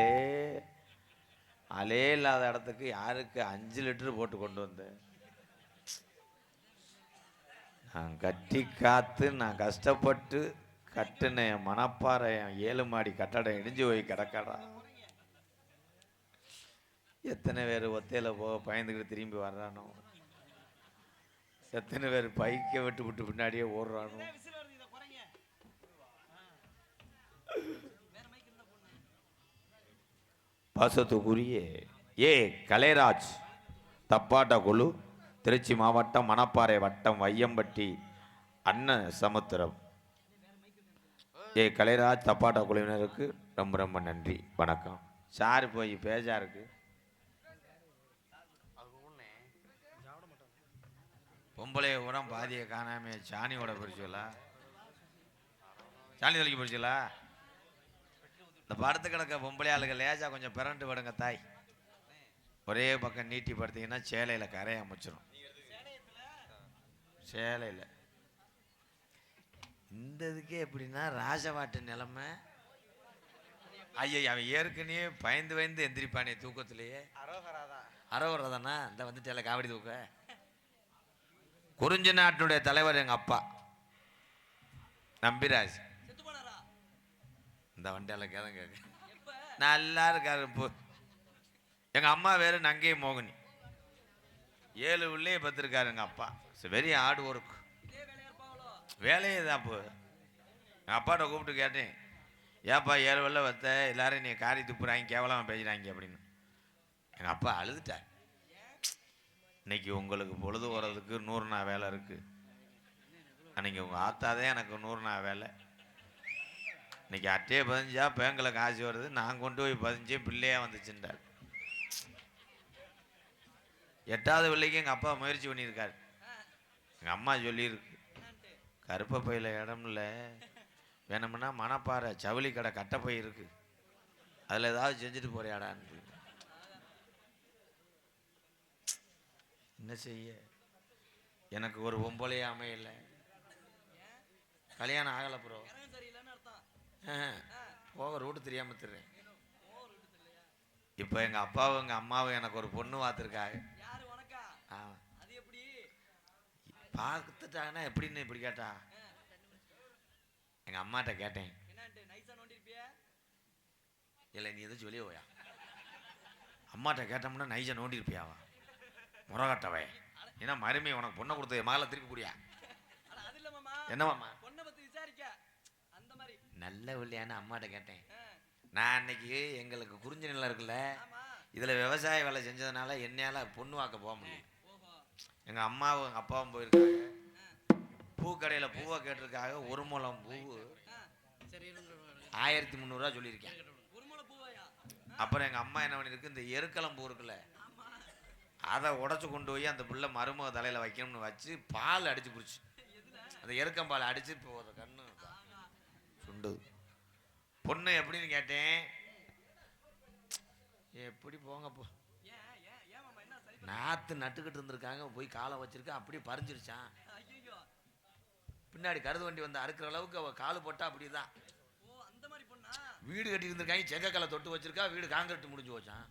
அலே அலே இல்லாத இடத்துக்கு யாருக்கு அஞ்சு லிட்டரு போட்டு கொண்டு வந்தேன் நான் கட்டி காத்து நான் கஷ்டப்பட்டு கட்டுன என் மணப்பாறை என் ஏழு மாடி கட்டடம் இடிஞ்சு போய் கிடக்கடா. எத்தனை பேர் ஒத்தையில் போக பயந்துக்கிட்டு திரும்பி வர்றானோ? எத்தனை பேர் பைக்கை விட்டு விட்டு பின்னாடியே ஓடுறானோ? பாசத்துக்குரிய ஏ கலைராஜ் தப்பாட்ட குழு திருச்சி மாவட்டம் மணப்பாறை வட்டம் வையம்பட்டி அன்ன சமுத்திரம். ஏ கலைராஜ் தப்பாட்ட குழுவினருக்கு ரொம்ப ரொம்ப நன்றி வணக்கம். சார் போய் பேஜா இருக்கு. பொம்பளைய உரம் பாதியை காணாமே சாணியோட பிரிச்சுலா சாணி தலைக்கு பிரிச்சுலா இந்த படுத்து கிடக்க பொம்பளை ஆளுங்க லேசா கொஞ்சம் பிறண்டு விடுங்க தாய். ஒரே பக்கம் நீட்டி படுத்தீங்கன்னா சேலையில் கரைய அமைச்சிரும். சேலையில். இந்த இதுக்கே எப்படின்னா ராஜவாட்டு நிலைமை. ஐயா அவன் ஏற்கனவே பயந்து பயந்து எந்திரிப்பானே தூக்கத்திலேயே. அரோகராதானா? இந்த வந்துட்டேல காவடி தூக்க. குறிஞ்சி நாட்டுடைய தலைவர் எங்க அப்பா. நம்பிராஜ். இந்த வண்டியால் கேதம் கேட்க நல்லா இருக்காரு போ. எங்கள் அம்மா வேறு நங்கை மோகினி. ஏழு உள்ளே பத்திருக்காரு எங்கள் அப்பா. வெரி ஹார்ட் ஒர்க் வேலையே தான் போ. எங்கள் அப்பாட்ட கூப்பிட்டு கேட்டேன் ஏப்பா ஏழு வெள்ள வத்த எல்லாரும் நீ காரி துப்புறாங்க கேவலமாக பேசுகிறாங்க அப்படின்னு. எங்கள் அப்பா அழுதுட்டார். இன்னைக்கு உங்களுக்கு பொழுது வர்றதுக்கு நூறு நாள் வேலை இருக்குது அன்றைக்கி உங்கள் ஆத்தாதே எனக்கு நூறு நாள் வேலை. இன்னைக்கு அட்டையை பதிஞ்சா பேங்கில் காசு வருது நான் கொண்டு போய் பதிஞ்சு பிள்ளையாக வந்துச்சுன்றார் எட்டாவது பிள்ளைக்கு எங்கள் அப்பா முயற்சி பண்ணியிருக்காரு. எங்கள் அம்மா சொல்லியிருக்கு கருப்பை பையில் இடம் இல்லை வேணும்னா மணப்பாறை சவுளி கடை கட்டப்பை இருக்கு. அதில் ஏதாவது செஞ்சுட்டு போறியாடான்னு என்ன செய்ய? எனக்கு ஒரு பொம்பளையே அமையலை. கல்யாணம் ஆகலை ப்ரோ. போக ரூட்டு தெரியாம திருறேன் இப்போ எங்கள் அப்பாவும் எங்கள் அம்மாவும் எனக்கு ஒரு பொண்ணு பார்த்துருக்காங்க. யாரு உனக்கா? ஆ. அது எப்படி? பார்த்துட்டாங்கன்னா எப்படின்னு இப்படி கேட்டா? எங்கள் அம்மாட்ட கேட்டேன். இல்லை நீ எதுவும் சொல்லியே போயா? அம்மாட்ட கேட்டோம்னா நைஜை நோண்டி இருப்பியாவா முறகட்டவை. ஏன்னா மருமை உனக்கு பொண்ணை கொடுத்த மகளை திருப்பி கூடியா என்னவாம்மா பொண்ணை பத்தி விசாரிக்க அந்த மாதிரி நல்ல இல்லையான்னு அம்மாட்ட கேட்டேன். நான் அன்னைக்கு எங்களுக்கு குறிஞ்சி நிலம் இருக்குல்ல இதில் விவசாய வேலை செஞ்சதுனால என்னையால் பொண்ணு வாக்க போக முடியும் எங்கள் அம்மாவும் எங்கள் அப்பாவும் போயிருக்காங்க. பூக்கடையில் பூவை கேட்டிருக்காங்க ஒரு முழம் பூ ஆயிரத்தி முந்நூறுரூவா சொல்லியிருக்கேன். அப்புறம் எங்கள் அம்மா என்ன பண்ணியிருக்கு இந்த எருக்களம் பூ இருக்குல்ல அதை உடச்சி கொண்டு போய் அந்த பிள்ளை மருமக தலையில் வைக்கணும்னு வச்சு பால் அடித்து பிடிச்சி. அந்த எருக்கம்பால் அடித்து இப்போ ஒரு கண்ணு உண்டு. பொண்ணு எப்படின்னு கேட்டேன். எப்படி போங்க போ. நாற்று நாத்து நட்டுக்கிட்டு இருந்திருக்காங்க போய் காலை வச்சிருக்கா அப்படியே பறிஞ்சிருச்சான் பின்னாடி கருது வண்டி வந்து அறுக்கிற அளவுக்கு அவள் காலு போட்டா அப்படிதான். வீடு கட்டி இருந்திருக்காங்க செங்கக்கலை தொட்டு வச்சிருக்கா வீடு காங்கிரட் முடிஞ்சு வச்சான்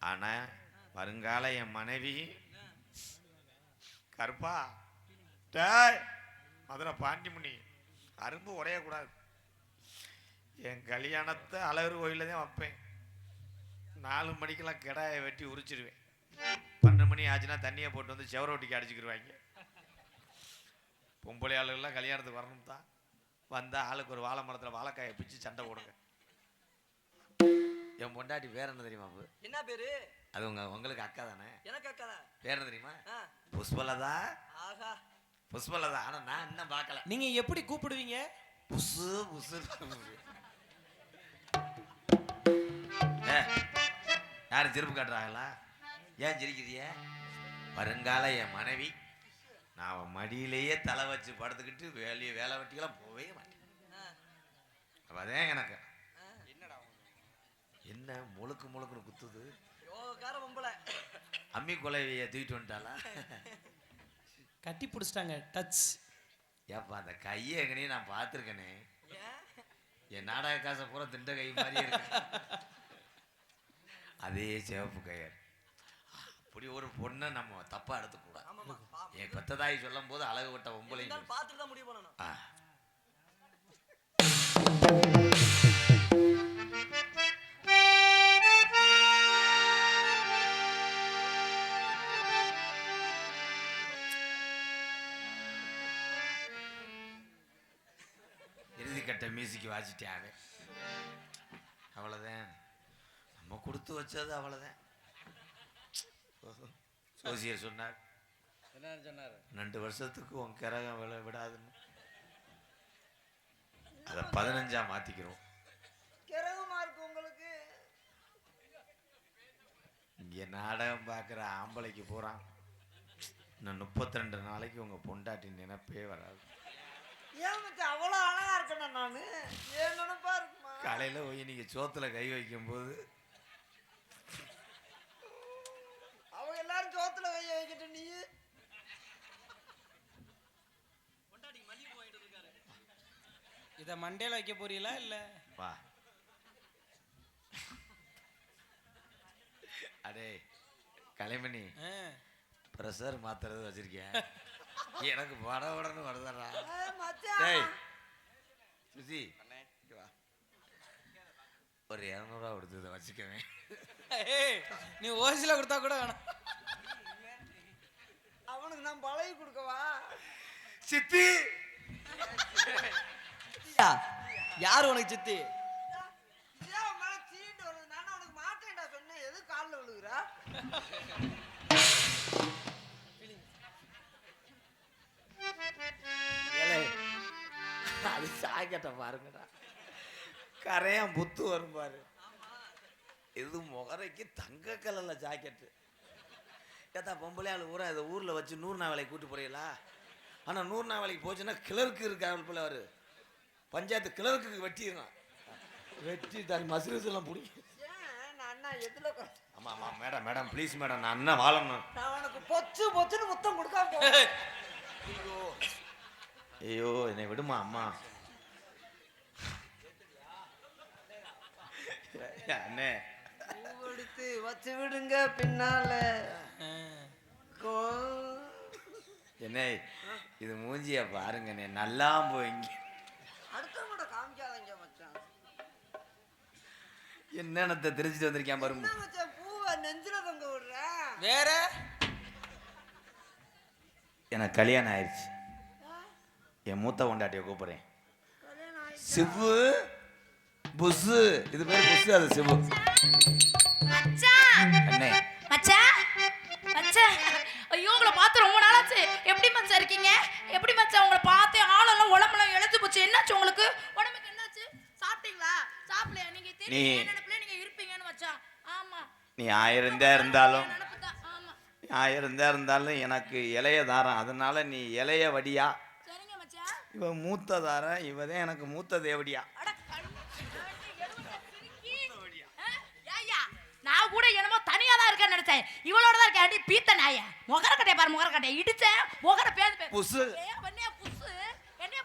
ஆனா வருங்கால என் மனைவி கருப்பா டேய் மதுரை பாண்டிமுனி. அரும்பு உடையக்கூடாது. என் கல்யாணத்தை அழகர் கோயிலில் தான் வைப்பேன். நாலு மணிக்கெல்லாம் கிடாயை வெட்டி உரிச்சிடுவேன் பன்னெண்டு மணி ஆச்சுன்னா தண்ணியை போட்டு வந்து செவர ஒட்டிக்கு அடிச்சுக்கிடுவாங்க பொம்பளை ஆளுகள்லாம் கல்யாணத்துக்கு வரணும் தான். வந்தால் ஆளுக்கு ஒரு வாழை மரத்தில் வாழைக்காயை பிச்சு சண்டை போடுங்க. என் பொண்டாட்டி பேர் என்ன தெரியுமா அப்பு? என்ன பேரு? அது உங்க உங்களுக்கு அக்கா தானே? எனக்கு அக்கா பேர் என்ன தெரியுமா? புஷ்பலதா? ஆஹா. புஷ்பலதா ஆனா நான் இன்னும் பார்க்கல. நீங்க எப்படி கூப்பிடுவீங்க? புசு புசு ஏ, யாரு திருப்பு காட்டுறாங்களா? ஏன் சிரிக்கிறிய? வருங்கால என் மனைவி. நான் அவன் மடியிலேயே தலை வச்சு படுத்துக்கிட்டு வேலையை வேலை வெட்டிக்கெல்லாம் போவே மாட்டேன். ஆ, அப்பதான் எனக்கு. என்ன முழுக்கு முழுக்குன்னு குத்துது? அம்மி குலைவிய தூக்கிட்டு வந்துட்டாளா? கட்டி பிடிச்சிட்டாங்க. டச் ஏப்பா அந்த கையை எங்கனையும் நான் பார்த்துருக்கேனே. என் நாடக காசை பூரா திண்ட கை மாதிரியே இருக்கு. அதே சிவப்பு கயர் அப்படி ஒரு பொண்ணை நம்ம தப்பா எடுத்துக்கூடாது. என் பெத்ததாய் சொல்லும் போது அழகு விட்ட இருந்தாலும் பார்த்துட்டு தான் முடிவு பண்ணணும். மியூசிக் வாசிட்டாங்க அவ்வளோதான் நம்ம கொடுத்து வச்சது அவ்வளோதான் சோசியர் சொன்னார். என்ன சொன்னாரு. ரெண்டு வருஷத்துக்கு உன் கிரகம் விடாதுன்னு. அதை பதினஞ்சா மாத்திக்கிறோம். கிரகமா இருக்கு உங்களுக்கு? இங்க நாடகம் பார்க்குற ஆம்பளைக்கு போறான் இன்னும் முப்பத்தி ரெண்டு நாளைக்கு உங்க பொண்டாட்டி நினைப்பே வராது. ஏன் அவ்வளோ இருக்கேன் நானு. ஏன் நினைப்பா இருக்குமா காலையில போய் நீங்க சோத்துல கை வைக்கும்போது. அவங்க எல்லாரும் சோத்துல கைய வைக்கிட்டு நீ? இதை மண்டையில வைக்க போறீங்களா இல்ல? வா. அடே கலைமணி. ப்ரெஷர் மாத்துறது வச்சிருக்கேன் எனக்கு பட உடனே வருதடா. மச்சான். டேய் சுசி வா. ஒரு இரநூறுவா கொடுத்து இதை வச்சுக்கவேன் ஏய், நீ ஓசில கொடுத்தா கூட வேணாம். அவனுக்கு நான் பழகி கொடுக்கவா? சித்தி! யார் உனக்கு சித்தி? மேல அது ஜாக்கெட்டை பாருங்கடா. கரையான் புத்து வரும் பாரு. இது முகரைக்கு தங்க கலர்ல ஜாக்கெட்டு. ஏத்தா பொம்பளை ஆள் ஊரா இதை ஊரில் வச்சு நூறு நாள் வேலைக்கு கூட்டு போறீங்களா? ஆனால் நூறு நாள் வேலைக்கு போச்சுன்னா கிளர்க்கு இருக்காரு போல அவரு. பஞ்சாயத்து கிளர்க்கு வெட்டிடுறான் வெட்டி தான் மசூரஸ் எல்லாம் பிடிக்கும் ஏன் நான் அண்ணா எதுல குறை- ஆமாம் ஆமாம் மேடம் மேடம் ப்ளீஸ் மேடம் நான் அண்ணன் வாழணும். நான் உனக்கு பொச்சு பொச்சுன்னு முத்தம் கொடுக்காம போ. ஐயோ என்னை விடுமா அம்மா? அண்ணே. எடுத்து வச்சு விடுங்க பின்னால. என்ன இது மூஞ்சிய பாருங்கண்ணே நல்லா போய்ங்க. அடுத்தவங்களோட காமிக்காதீங்க மச்சான். என்னென்னத்தை தெரிஞ்சுட்டு வந்திருக்கேன் பாருங்க. மச்சான் பூவை நெஞ்சில தொங்க விடுற? வேற? எனக்கு கல்யாணம் ஆயிடுச்சு என் மூத்த கொண்டாட்டியை கூப்பிடுறேன். சிவு புஸ்ஸு இது பேர் புஸ்ஸு அது சிவு மச்சான் அண்ணே. மச்சான் மச்சான் ஐயோ உங்களை பார்த்து ரொம்ப நாளாச்சு. எப்படி மச்சான் இருக்கீங்க? எப்படி மச்சான் உங்களை பார்த்து ஆளெல்லாம் உடம்பெல்லாம் இழைச்சு போச்சு. என்னாச்சு உங்களுக்கு? உடம்புக்கு என்னாச்சு? சாப்பிட்டீங்களா? சாப்பிடலையா? நீங்க தெரியும் நினைப்புல நீங்க இருப்பீங்கன்னு மச்சான் ஆமா. நீ ஆயிரம் தான் இருந்தாலும் ஆயிரம் தான் இருந்தாலும் எனக்கு இலைய தாரம் அதனால நீ இலைய வடியா. இவ மூத்த தாரம் இவ தான் எனக்கு மூத்த தேவடியா. நான் கூட என்னமோ தனியா தான் இருக்கேன்னு நினைச்சேன். இவளோட தான் இருக்கேன். அடி பீத்த நாய. முகர கட்டைய பாரு முகர கட்டைய இடிச்சேன் முகர பேந்து பே புஸ்ஸு ஏய், என்னையா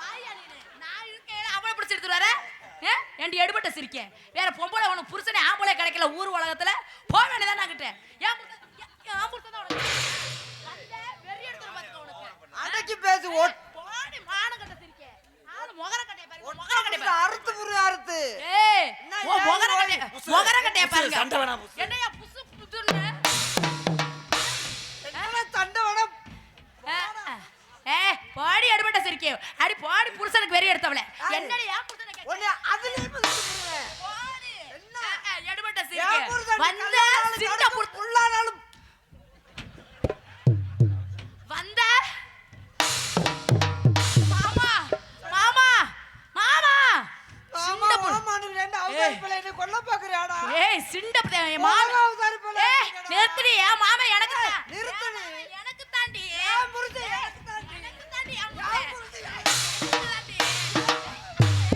வாயா நீனு. நான் இருக்கேன், அவளை பிடிச்சு எடுத்துட்டு வர? ஏ, ஏண்டி எடுபட்ட சிரிக்க? வேற பொம்பளை உனக்கு புருஷனே ஆம்பளை கிடைக்கல ஊர் உலகத்துல. போக வேண்டியதான் ஏன் புருஷன் ஏன் ஏன் புருஷன் தான் ஒட்டை பாரு அறுத்து புரு அறுத்து. புசு, சண்டை வேணாம், புசு. என்னையா புசு புதுன்னு? வேணாம்? ஏ பாடி அடிபட்ட சிரிக்கே. அடி பாடி புருஷனுக்கு வெறி எடுத்தவளே. என்ன? எடுபட்ட சிரிக்கே. வந்த கல்யாணம் சிங்க கொல்ல பாக்குறியாடா? ஏய் சிண்ட மாமா மாமா அவதாரி பிள்ளை ஏய் நிறுத்துடி என் மாமா எனக்கு தான் தாண்டி என் புருஷன் எனக்கு தாண்டி. எனக்கு தாண்டி தாண்டி.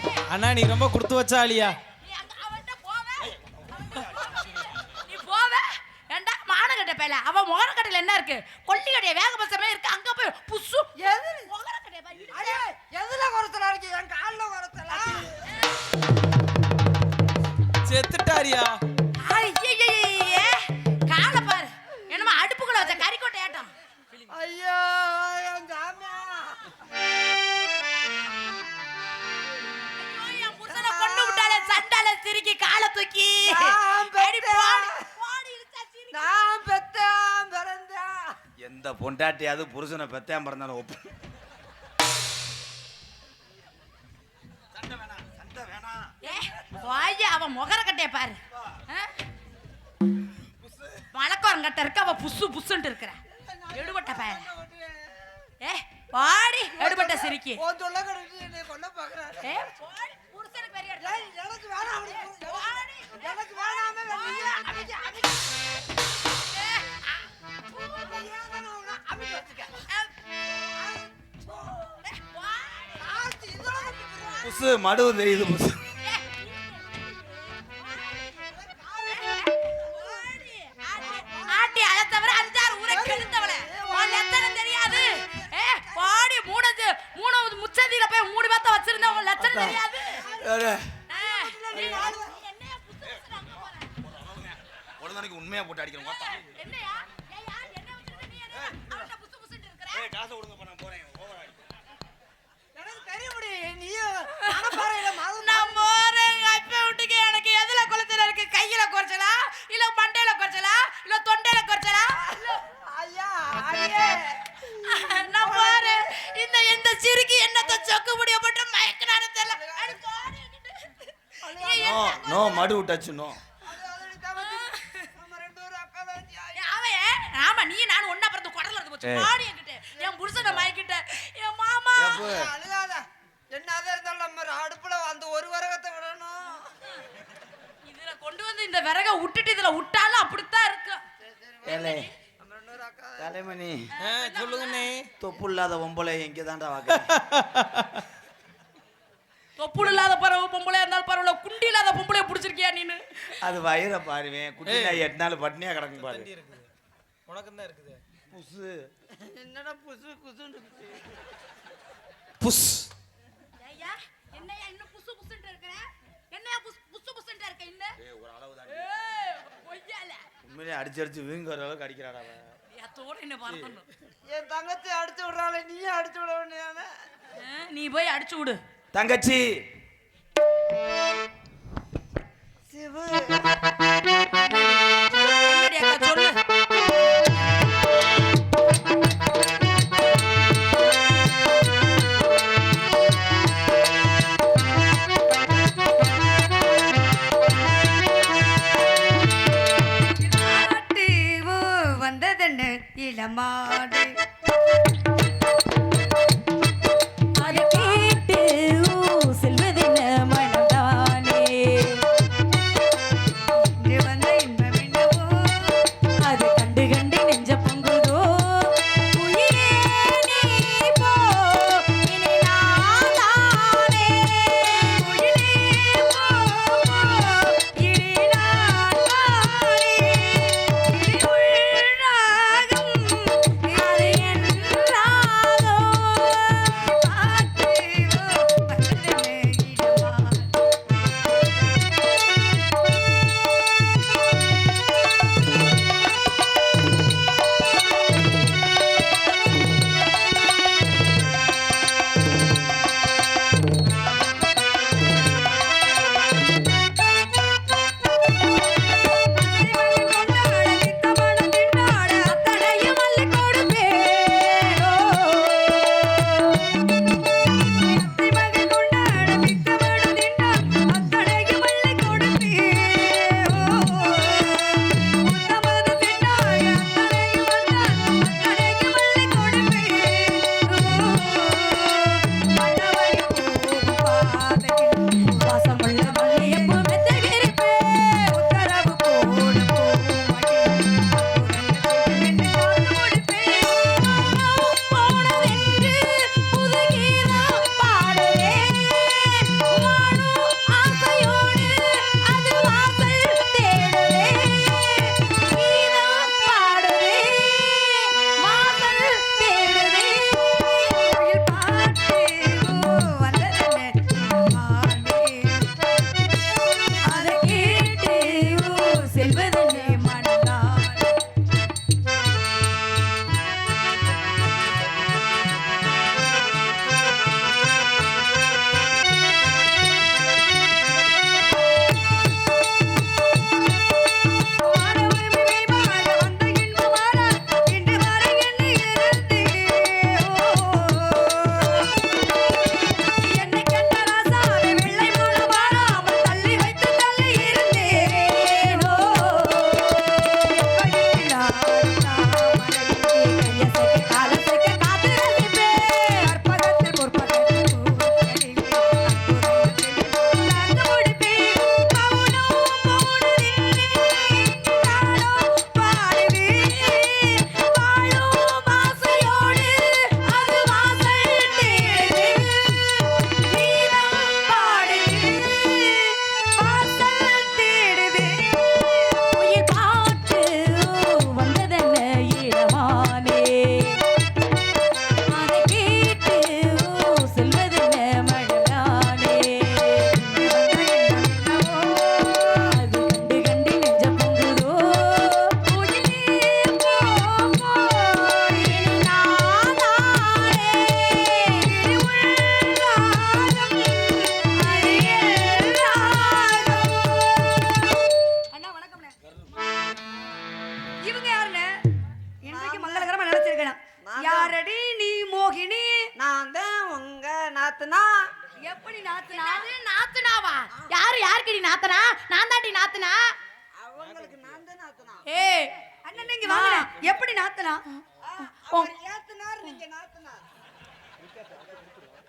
ஏய், அண்ணா நீ ரொம்ப கொடுத்து வச்ச ஆளியா? நீ அங்க அவன்கிட்ட போவ. அவன்கிட்ட போவ. நீ போவ. பையல அவ முகர கடையில என்ன இருக்கு? கொல்லி கடைய வேக பசமே இருக்கு. அங்க போய் புசு. எது ஐயையையே, காலை பாரு. என்னமா அடுப்புக்குள்ள வச்ச கறிக்கோட்டை ஏட்டம். ஐயோ சண்டால சிரிக்கி காலை தூக்கி. பெத்தேன். பெத்தேன் எந்த பொண்டாட்டியாவது புருஷனை பெத்தாம பிறந்தாலும் ஒப்பு. வாயா, அவ முகர கட்டைய பாரு ஆ? மலக்கோரம் கட்ட இருக்க அவ புசு புசுன்ட்டு இருக்கிற எடுபட்ட பையன் ஏ பாடி எடுபட்ட சிரிக்கி உன் தொல்லை கிடைச்சு என்னை ஏய், அவன் ஆமா நீ நானும் ஒண்ணா பிறந்து குடல இருந்து போச்சு. பாடி என்கிட்ட. என் புருஷனை மயக்கிட்ட என் மாமா. அழுகாத என்னதான் இருந்தாலும் நம்ம அடுப்புல அந்த ஒரு வரகத்தை விடணும். இதுல கொண்டு வந்து இந்த விறக விட்டுட்டு இதுல விட்டாலும் அப்படித்தான் இருக்கும் ஏலே நம்ம ரெண்டு பேரும் அக்கா தலைமணி. ஆ, சொல்லுங்கண்ணே. தொப்பு இல்லாத பொம்பளை எங்கே தாண்டா வாக்கு தொப்புள் இல்லாத பறவை பொம்பளை இருந்தாலும் பரவாயில்ல. குண்டி இல்லாத பொம்பளைய பிடிச்சிருக்கியா நீனு? அது வயிறை பாருவேன் குட்டி நாய் எட்டு நாள் பட்னியா கிடக்கும் பாரு. உனக்கும் தான் இருக்குது. புசு. என்னடா புசு புசுன்னு. புஷ் ஐயா என்னையா இன்னும் புசு புசுன்ட்டு இருக்கிற? என்னையா புசு புசு புசுன்ட்டு இருக்க இன்னும்? ஏய், பொய்யால. உண்மையிலே அடிச்சு அடிச்சு வீங்க வர அளவுக்கு அடிக்கிறாடா அவன். எத்தோட என்ன பறக்கணும் என் தங்கச்சி அடிச்சு விடுறாளே நீயும் அடிச்சு விட வேண்டியதானே? நீ போய் அடிச்சு விடு. தங்கச்சி. சிவு. நாத்துனா? எப்படி நாத்துனா? அது நாத்துனாவா? யாரு யாருக்குடி நாத்தனா? நான் தாண்டி நாத்தனா? அவங்களுக்கு நான் தான் நாத்துனா. ஏய் அண்ணன் இங்க வாங்க எப்படி நாத்துனா? ஏத்துனார் நீங்க நாத்துனார்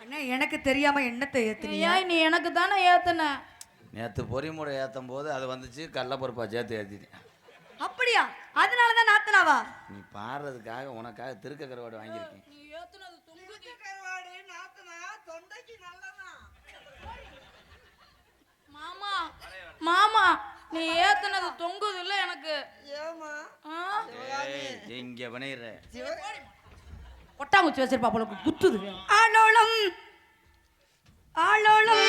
அண்ணா எனக்கு தெரியாம என்னத்தை ஏத்துனியா நீ எனக்கு தானே ஏத்தன. நேற்று பொறிமுறை ஏற்றும் போது அது வந்துச்சு கடலப்பருப்பா சேர்த்து ஏற்றிட்டேன் அப்படியா? அதனாலதான் நாத்துனாவா? நீ பாடுறதுக்காக உனக்காக திருக்க கருவாடு வாங்கியிருக்கேன் நீ ஏத்துனது தொங்குது கருவாடு நாத்துனா தொண்டைக்கு நல்லதான் மாமா மாமா நீ ஏத்துனது தொங்குது இல்ல எனக்கு ஏமா இங்கே பண்ணிடுற கொட்டாங்குச்சி வச்சிருப்பா போல குத்துது. ஆலோலம் ஆலோலம்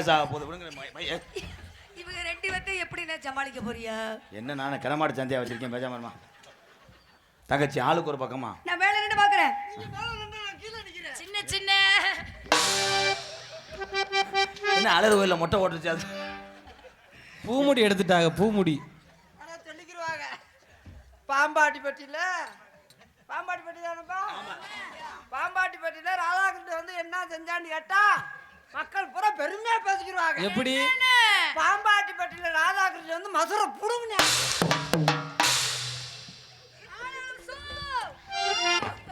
புலக்க சாக விடுங்க ஏய். இவங்க ரெண்டு பேர்த்தையும் எப்படி நான் சமாளிக்க போறியா என்ன நான் கிடமாடு சந்தையா வச்சிருக்கேன் பேசாம தங்கச்சி ஆளுக்கு ஒரு பக்கமா? நான் மேல நின்று பாக்குறேன். சின்ன சின்ன. என்ன அழகு கோயிலில் மொட்டை ஓட்டுருச்சு அது? பூமுடி எடுத்துட்டாங்க பூமுடி. ஆனா சொல்லிக்கிருவாங்க. பாம்பாட்டி பட்டியில. பாம்பாட்டி பட்டி தானப்பா? பாம்பாட்டி பட்டியில ராதாகிருஷ்ணன் வந்து என்ன செஞ்சான்னு கேட்டா மக்கள் பூரா பெருமையா பேசிக்கிருவாங்க எப்படி? பாம்பாட்டி பட்டியில ராதாகிருஷ்ணன் வந்து மதுரை புடுங்கினா.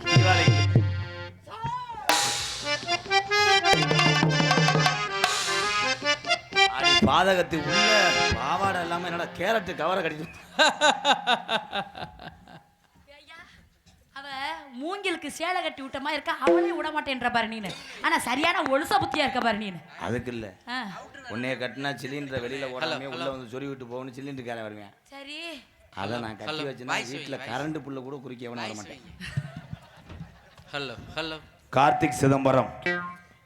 தீபாவளிக்கு அடி பாதகத்து உள்ள பாவாடை இல்லாம என்னடா கேரட்டு கவரை அவ மூங்கிலுக்கு சேலை கட்டி விட்டமா இருக்கா? அவளையும் விட மாட்டேன்ற பாரு நீனு. ஆனா சரியான ஒழுச புத்தியா இருக்க பாரு நீனு. அதுக்கு இல்ல. உன்னைய கட்டினா சிலிண்டரை வெளியில ஓடாமே உள்ள வந்து சொறி விட்டு போகணும் சிலிண்டர் காரன் வருவேன் சரி. அதை நான் கட்டி வச்சுனா வீட்டுல கரண்ட் புல்ல கூட குறிக்கவன வர மாட்டேன் hello hello Karthik Chidambaram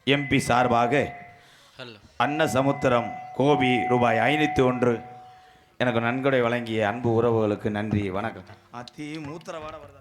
MP சார்பாக ஹலோ அன்னசமுத்திரம் கோபி ரூபாய் ஐநூற்றி ஒன்று. எனக்கு நன்கொடை வழங்கிய அன்பு உறவுகளுக்கு நன்றி வணக்கம். அத்தி மூத்திர வாட வருதா